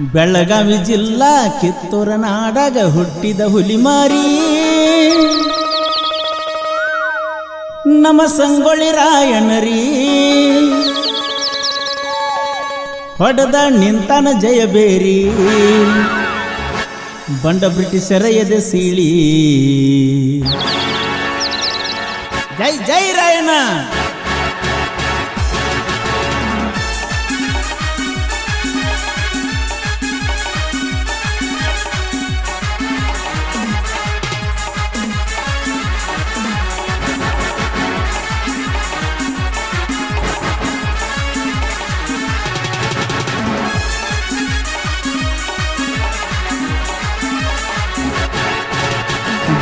ಬೆಳಗಾವಿ ಜಿಲ್ಲಾ ಕಿತ್ತೂರ ನಾಡಾಗ ಹುಟ್ಟಿದ ಹುಲಿಮಾರಿ. ನಮ್ಮ ಸಂಗೊಳ್ಳಿ ರಾಯಣರಿ. ಹೊಡೆದ ನಿಂತನ ಜಯಬೇರಿ ಬಂಡ ಬ್ರಿಟಿಷರ ಎದೆ ಸೀಳಿ. ಜೈ ಜೈ ರಾಯಣ್ಣ.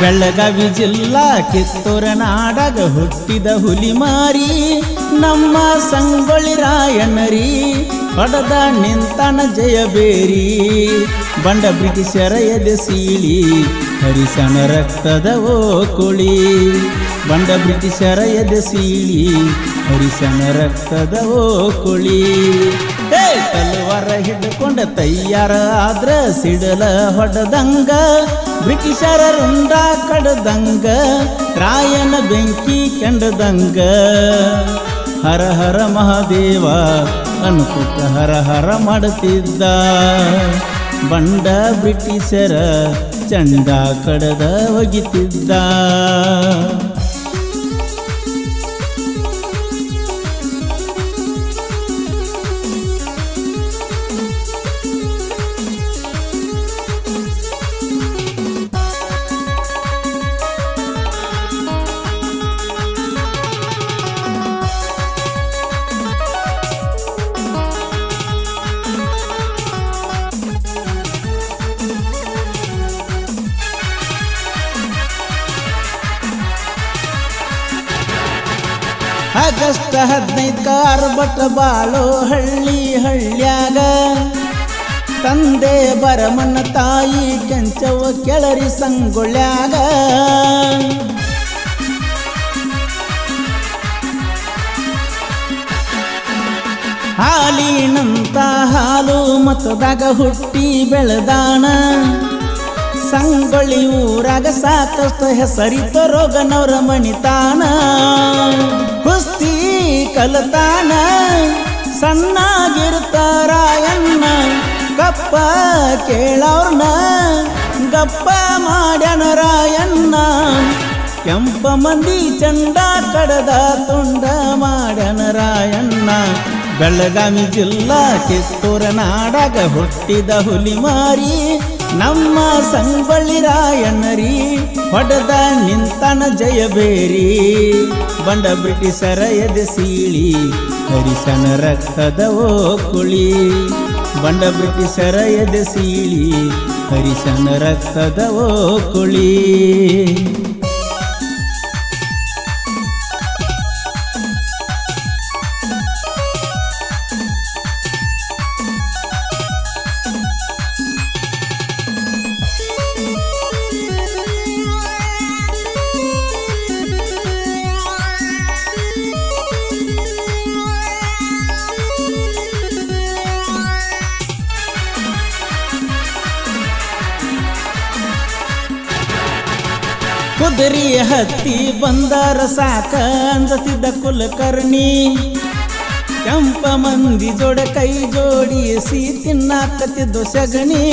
ಬೆಳಗಾವಿ ಜಿಲ್ಲಾ ಕಿತ್ತೂರ ನಾಡಗ ಹುಟ್ಟಿದ ಹುಲಿಮಾರಿ ನಮ್ಮ ಸಂಗೊಳ್ಳಿ ರಾಯನರಿ ಹೊಡೆದ ನಿಂತನ ಜಯಬೇರಿ ಬಂಡ ಬ್ರಿಟಿಷರ ಎದೆ ಸೀಳಿ, ಹರಿಸನ ರಕ್ತದ ಓ ಕುಳಿ. ಬಂಡ ಬ್ರಿಟಿಷರ ಎದೆ ಸೀಳಿ, ಹರಿಸನ ರಕ್ತದ ಓ ಕುಳಿ. ತಲವಾರ ಹಿಡ್ಕೊಂಡ ತಯ್ಯಾರ ಆದ್ರ ಸಿಡಲ ಹೊಡೆದಂಗ, ಬ್ರಿಟಿಷರ ರುಂಡ ಕಡದಂಗ, ರಾಯನ ಬೆಂಕಿ ಕೆಂಡದಂಗ. ಹರ ಹರ ಮಹಾದೇವ ಅನುಕೂತ ಹರ ಹರ ಮಾಡುತ್ತಿದ್ದ ಬಂಡ ಬ್ರಿಟಿಷರ ಚಂಡ ಕಡದ ಒಗಿತಿದ್ದ. ಆಗಸ್ಟ್ ಹದಿನೈದು ಕಾರ್ಬಟ ಬಾಳೋ ಹಳ್ಳಿ ಹಳ್ಳ್ಯಾಗ. ತಂದೆ ಬರಮನ ತಾಯಿ ಕೆಂಚವ ಕೆಳರಿ ಸಂಗೊಳ್ಳ್ಯಾಗ. ಹಾಲಿನಂತ ಹಾಲು ಮತದಾಗ ಹುಟ್ಟಿ ಬೆಳೆದಾಣ. ಸಂಗೊಳ್ಳಿ ರಾಗ ಸಾಕಷ್ಟು ಹೆಸರಿತ ರೋಗನವರ ಮಣಿತಾನ ಕುಸ್ತಿ ಕಲತಾನ ಸಣ್ಣಾಗಿರ್ತಾರಾಯಣ್ಣ ಕಪ್ಪ ಕೇಳವ್ರನ್ನ, ಗಪ್ಪ ಮಾಡ್ಯಾನ ರಾಯಣ್ಣ. ಕೆಂಪ ಮಂದಿ ಚಂಡ ಕಡದ ತುಂಡ ಮಾಡ್ಯಾನ ರಾಯಣ್ಣ. ಬೆಳಗಾವಿ ಜಿಲ್ಲಾ ಕಿತ್ತೂರ ನಾಡಾಗ ಹುಟ್ಟಿದ ಹುಲಿಮಾರಿ ನಮ್ಮ ಸಂಗೊಳ್ಳಿ ರಾಯನರಿ ಹೊಡೆದ ನಿಂತನ ಜಯಬೇರಿ, ಬಂಡ ಬ್ರಿಟಿಷರ ಎದೆ ಸೀಳಿ ಹರಿಸನ ರಕ್ತದ ಓಕುಳಿ. ಕುಳಿ ಬಂಡ ಬ್ರಿಟಿಷರ ಎದೆ ಸೀಳಿ ಹರಿಸನ ರಕ್ತದ ಓ ಕುದುರೆ ಹತ್ತಿ ಬಂದಾರ ಸಾಕ ಅಂದತಿದ್ದ ಕುಲಕರ್ಣಿ. ಕೆಂಪ ಮಂದಿ ಜೋಡ ಕೈ ಜೋಡಿಸಿ ತಿನ್ನಾಕತ್ತಿದ್ದು ಸಗಣಿ.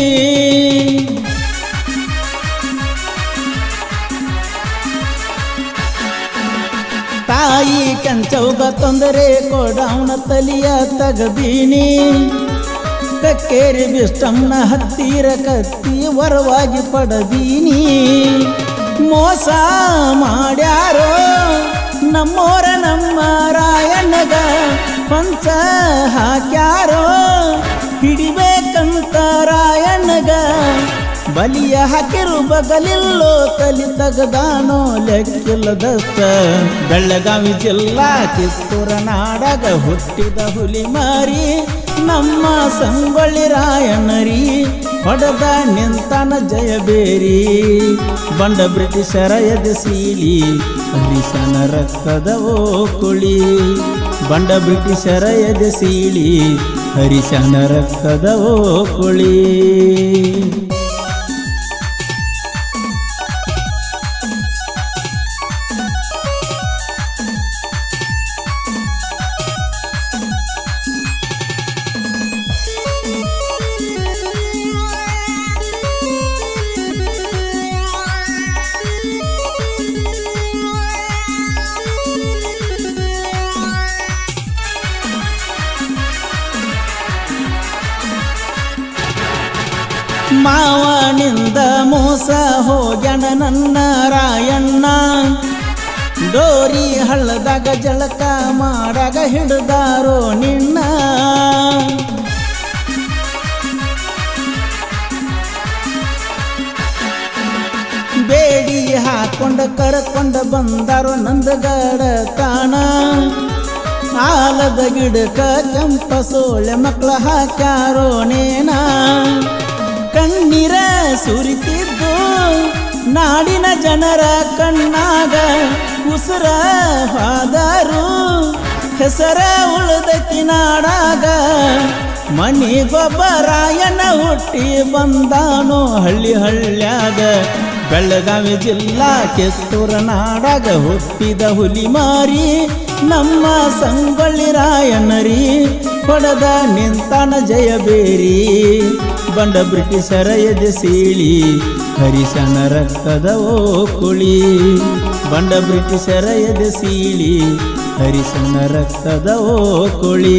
ತಾಯಿ ಕಂಚೌಗ ತೊಂದರೆ ಕೊಡವನ ತಲಿಯ ತಗದೀನಿ ಕಕ್ಕೇರಿ ಬಿಷ್ಟಂನ ಹತ್ತಿರ ಕತ್ತಿ ವರವಾಗಿ ಪಡದೀನಿ ಮೋಸ ಮಾಡ್ಯಾರೋ ನಮ್ಮೋರ ನಮ್ಮ ರಾಯಣ್ಣಗ ಪಂಚ ಹಾಕ್ಯಾರೋ ಹಿಡಿಬೇಕಂತ ರಾಯಣ್ಣಗ ಬಲಿಯ ಹಾಕಿರು ಬಗಲಿಲ್ಲೋ ತಲಿ ತಗದಾನೋ ಲೆಕ್ಕಿಲ್ಲದಸ್ತ ಬೆಳಗಾವಿ ಜಿಲ್ಲಾ ಕಿತ್ತೂರ ನಾಡಗ ಹುಟ್ಟಿದ ಹುಲಿ ಮಾರಿ ನಮ್ಮ ಸಂಗೊಳ್ಳಿ ರಾಯಣ್ಣರಿ ಹೊಡೆದ ನಿಂತನ ಜಯಬೇರಿ ಬಂಡ ಬ್ರಿಟಿಷರ ಎದೆ ಸೀಲಿ ಹರಿಸನ ರಕ್ತದ ಓ ಕುಳಿ. ಬಂಡ ಬ್ರಿಟಿಷರ ಎದೆ ಸೀಳಿ ಹರಿಶನ ರಕ್ತದ ಓಕುಳಿ ಮಾವನಿಂದ ಮೋಸ ಹೋಗ್ಯಣ ನನ್ನ ರಾಯಣ್ಣ. ಡೋರಿ ಹಳ್ಳದಾಗ ಜಳಕ ಮಾಡಾಗ ಹಿಡ್ದಾರೋ ನಿನ್ನ. ಬೇಡಿ ಹಾಕೊಂಡ ಕರ್ಕೊಂಡ ಬಂದಾರೋ ನಂದಗಡ ತಾಣ. ಆಲದ ಗಿಡಕ ಕೆಂಪ ಸೋಳೆ ಮಕ್ಕಳ ಹಾಕ್ಯಾರೋ ನೇನ. ಕಣ್ಣೀರ ಸುರಿತಿದ್ದು ನಾಡಿನ ಜನರ ಕಣ್ಣಾಗ ಉಸಿರ ಹಾದರು. ಹೆಸರ ಉಳ್ದೈತಿ ನಾಡಾಗ ಮಣಿ ಗೊಬ್ಬರಾಯನ ಹುಟ್ಟಿ ಬಂದಾನೋ ಹಳ್ಳಿ ಹಳ್ಳ್ಯಾಗ. ಬೆಳಗಾವಿ ಜಿಲ್ಲಾ ಕೆತ್ತೂರ ನಾಡಾಗ ಹುಟ್ಟಿದ ಹುಲಿ ಮಾರಿ, ನಮ್ಮ ಸಂಗೊಳ್ಳಿ ರಾಯನರಿ, ಹೊಡೆದ ನಿಂತಾನ ಜಯಬೇರಿ ಬಂಡ ಬ್ರಿಟಿಷರ ಎದೆ ಸೀಳಿ ಹರಿಶನ ರಕ್ತದ ಓಕುಳಿ ಬಂಡ ಬ್ರಿಟಿಷರ ಎದೆ ಸೀಳಿ ಹರಿಶನ ರಕ್ತದ ಓಕುಳಿ